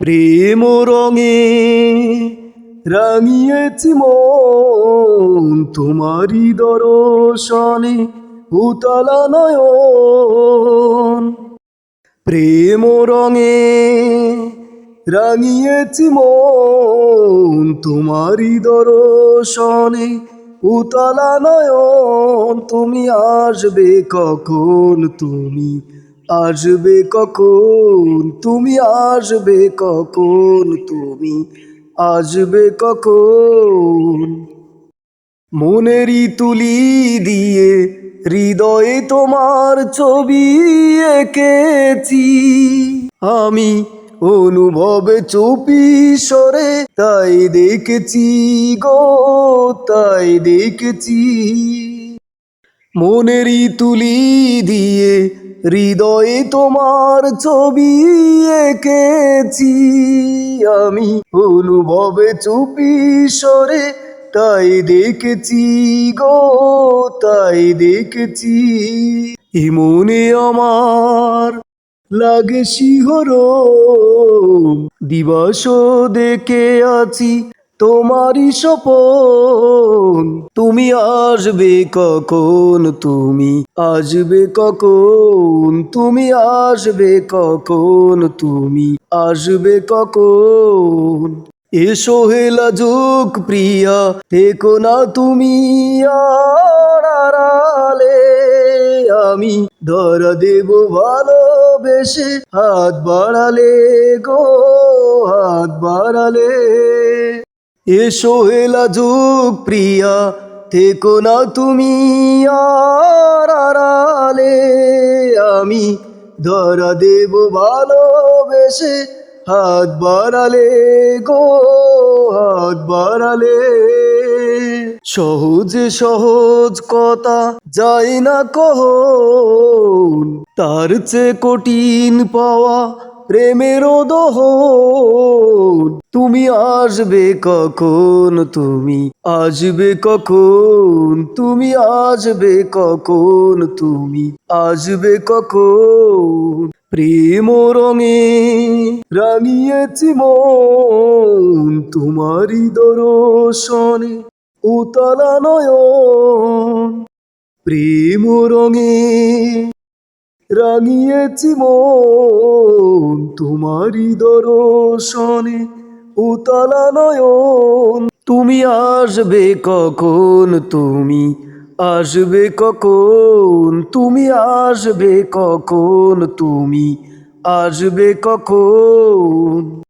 প্রেম রঙে রাঙিয়েছি মন তোমারই দর্শনে উতলা নয়ন। প্রেম রঙে রাঙিয়েছি মন তোমারই দর্শনে উতলা নয়ন। তুমি আসবে কখন? তুমি আসবে কখন? তুমি আসবে কখন? তুমি আসবে কখন? মনেরই তুলি দিয়ে হৃদয়ে তোমার ছবি এঁকেছি। আমি অনুভবে চুপি সরে তাই দেখেছি গো, তাই দেখেছি। মনেরই তুলি দিয়ে হৃদয়ে তোমার ছবি এঁকেছি আমি। অনুভবে চুপি সরে তাই দেখেছি গো, তাই দেখেছি। মনে আমার লাগে শিহর দিবস দেখে আছি তোমারই সপন তুমি আসবে কখন? তুমি আসবে কখন? তুমি আসবে কখন? তুমি আসবে কখন? এসো হেলা যোগ প্রিয়া, দেখো না তুমি আড়ালে। আমি ধরা দেব ভালোবেসে, হাত বাড়ালে গো, হাত বাড়ালে। এসো হেলা যোগ প্রিয়া, থেকো না তুমি আর আড়ালে আমি ধরা দেব ভালোবেসে, হাত বাড়ালে গো, হাত বাড়ালে। সহজে সহজ কথা যাই না কখন তার চেয়ে কঠিন পাওয়া প্রেমের দহন। তুমি আসবে কখন? তুমি আসবে কখন? তুমি আসবে কখন? তুমি আসবে কখন? প্রেম রঙে রাঙিয়েছি মন, তোমারই দর্শনে উতলা নয়ন। প্রেম রঙে রাঙিয়েছি মন তোমারই দর্শনে, উতলা নয়ন। তুমি আসবে কখন? তুমি আসবে কখন? তুমি আসবে কখন? তুমি আসবে কখন?